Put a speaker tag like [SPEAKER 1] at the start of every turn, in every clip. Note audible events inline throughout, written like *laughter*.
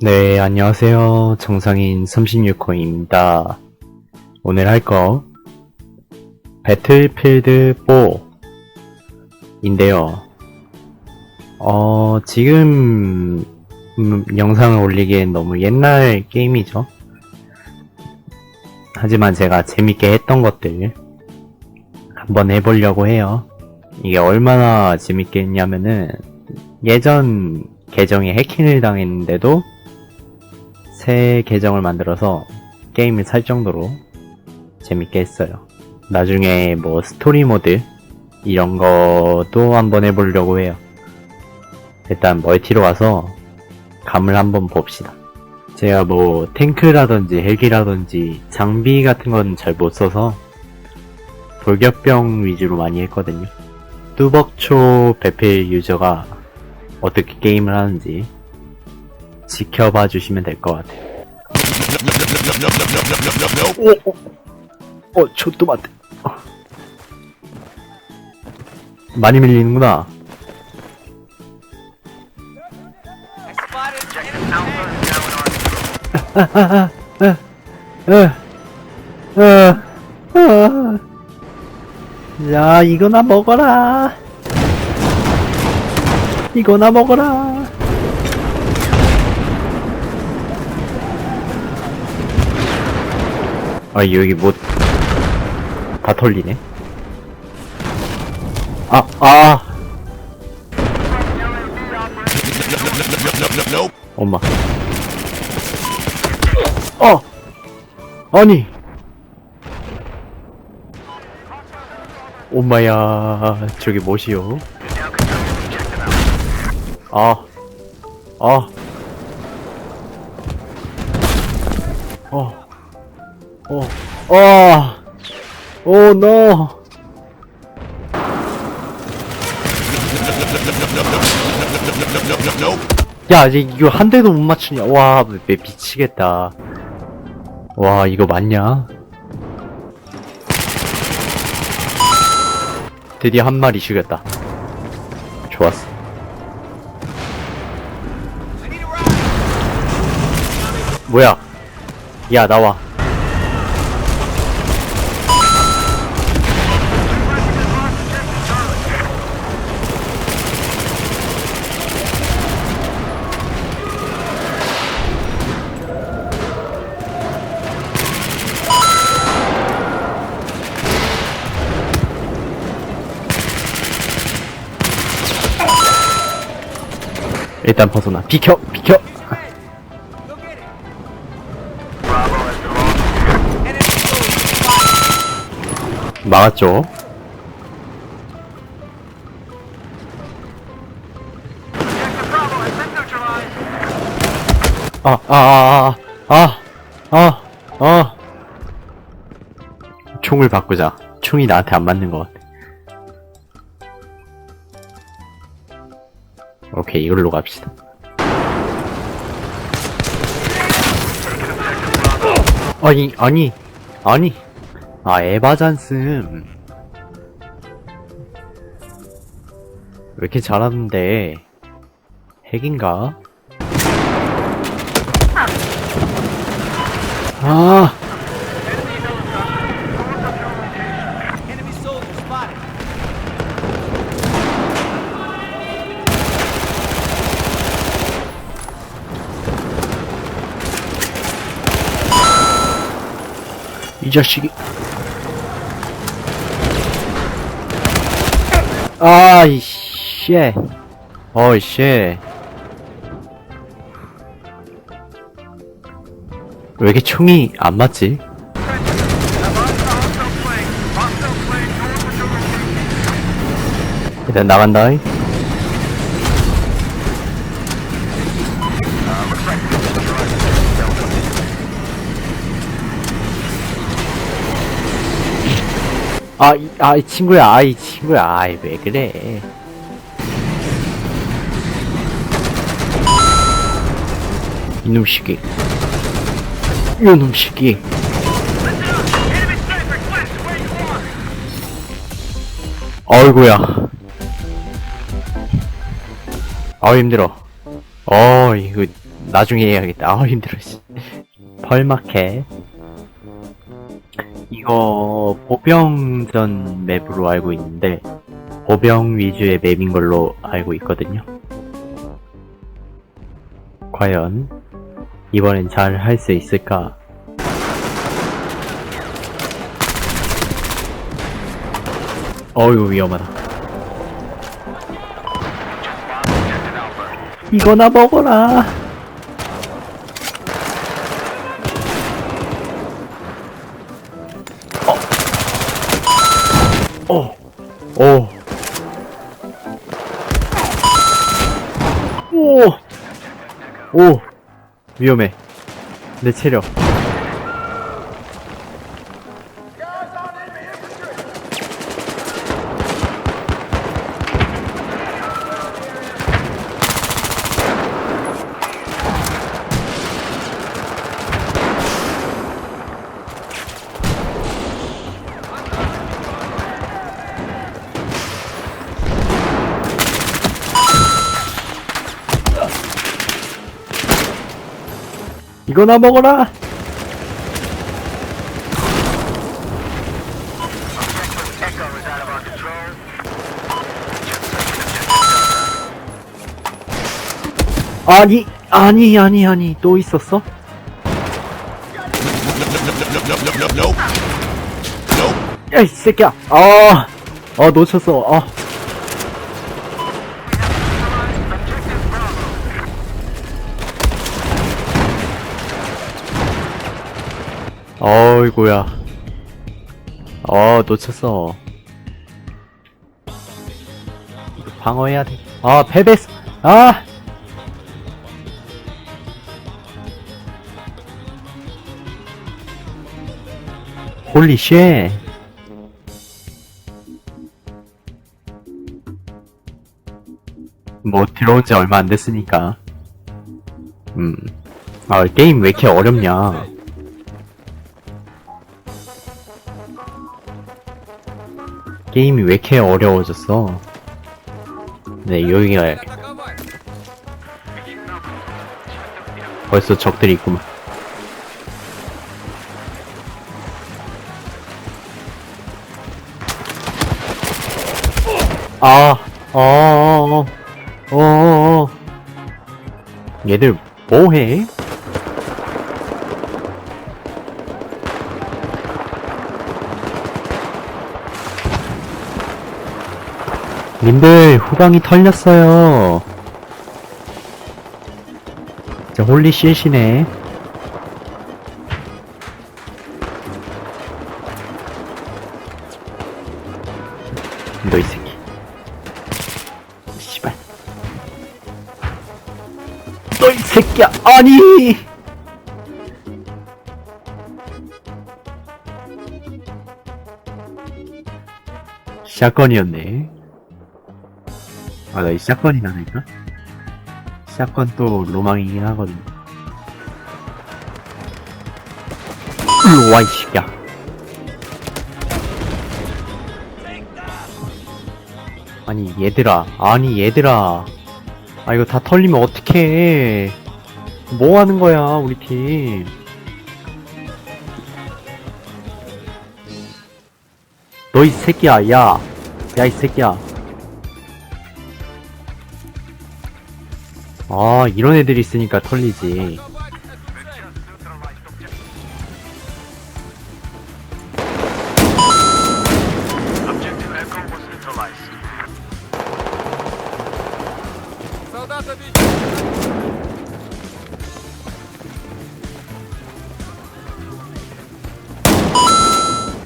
[SPEAKER 1] 네, 안녕하세요. 정상인 36호입니다. 오늘 할 거, 배틀필드 4인데요. 어, 지금, 음, 영상을 올리기엔 너무 옛날 게임이죠. 하지만 제가 재밌게 했던 것들, 한번 해보려고 해요. 이게 얼마나 재밌게 했냐면은, 예전 계정에 해킹을 당했는데도, 새 계정을 만들어서 게임을 살 정도로 재밌게 했어요. 나중에 뭐 스토리 모드 이런 것도 한번 해보려고 해요. 일단 멀티로 가서 감을 한번 봅시다. 제가 뭐 탱크라든지 헬기라든지 장비 같은 건 잘 못 써서 돌격병 위주로 많이 했거든요. 뚜벅초 배필 유저가 어떻게 게임을 하는지 지켜봐 주시면 될 것 같아요. 오, 오, 어, 저도 맞대. 어. 많이 밀리는구나. 어, 어, 어. *laughs* 야, 이거나 먹어라. 이거나 먹어라. 아 여기 뭐 다 털리네. 아 아. 엄마. 어. 아니. 엄마야 저기 뭐시오? 아. 아. 어. 어, 어, 오, 노. 야, 이제 이거 한 대도 못 맞추냐. 와, 매 미치겠다. 와, 이거 맞냐? 드디어 한 마리 죽였다. 좋았어. 뭐야? 야, 나와. 일단 벗어나. 비켜, 비켜. 막았죠. 아, 아, 아, 아, 아, 아, 아. 총을 바꾸자. 총이 나한테 안 맞는 것 같아. 오케이, 이걸로 갑시다. 아니, 아니, 아니. 아, 에바 잔슨. 왜 이렇게 잘하는데? 핵인가? 아, 이 자식이. 아이, 씨. 어이, 씨. 왜 이렇게 총이 안 맞지? 일단 나간다. 아, 이, 아, 이 친구야, 아, 이 친구야, 아이, 왜 그래. 이놈 시기. 이놈 시기. 어이구야. 아우, 힘들어. 어, 이거, 나중에 해야겠다. 아, 힘들어, 씨. *laughs* 펄마켓. 이거, 보병전 맵으로 알고 있는데, 보병 위주의 맵인 걸로 알고 있거든요. 과연, 이번엔 잘 할 수 있을까? 어휴, 위험하다. 이거나 먹어라! 어. 오. 오. 오. 위험해. 내 체력. 이거나 먹어라! 아니, 아니, 아니, 아니, 또 있었어? 야, 이 새끼야! 아, 아, 놓쳤어, 아. 어이구야. 어, 놓쳤어. 방어해야 돼. 아, 패배했어. 아! 홀리 쉣. 뭐, 들어온 지 얼마 안 됐으니까. 음. 아, 게임 왜 이렇게 어렵냐. 게임이 왜 이렇게 어려워졌어? 네, 여기가 벌써 적들이 있구만. 아, 어, 어, 어, 어, 어, 어. 얘들 뭐해? 님들 후방이 털렸어요. 진짜 홀리 쉣이네. 너 이 새끼. 씨발. 너 이 새끼야. 아니. 샷건이었네. 아, 나 이 샷건이 나니까? 샷건 또 로망이긴 하거든. 일로 와, 이 새끼야. 아니, 얘들아. 아니, 얘들아. 아, 이거 다 털리면 어떡해. 뭐 하는 거야, 우리 팀. 너 이 새끼야, 야. 야, 이 새끼야. 아 이런 애들이 있으니까 털리지.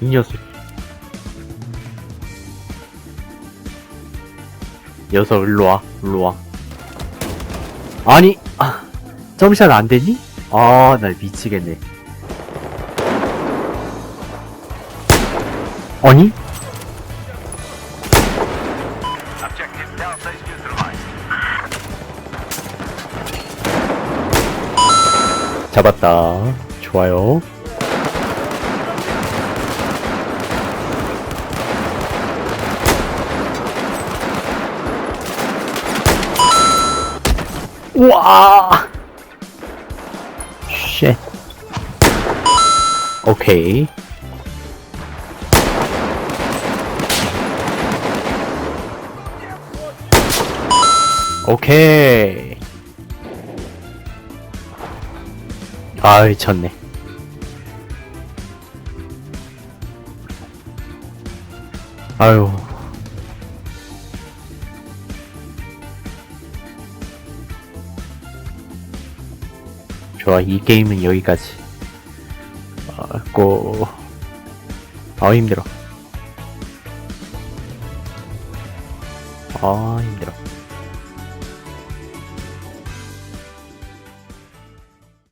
[SPEAKER 1] 이 녀석. 녀석 일로와 일로와. 아니, 아, 점샷 안 되니? 아, 나 미치겠네. 아니? 잡았다. 좋아요. 우와! 쉣. 오케이. 오케이. 아이, 졌네. 아유. 좋아, 이 게임은 여기까지. 아, 고, 아, 힘들어. 아, 힘들어.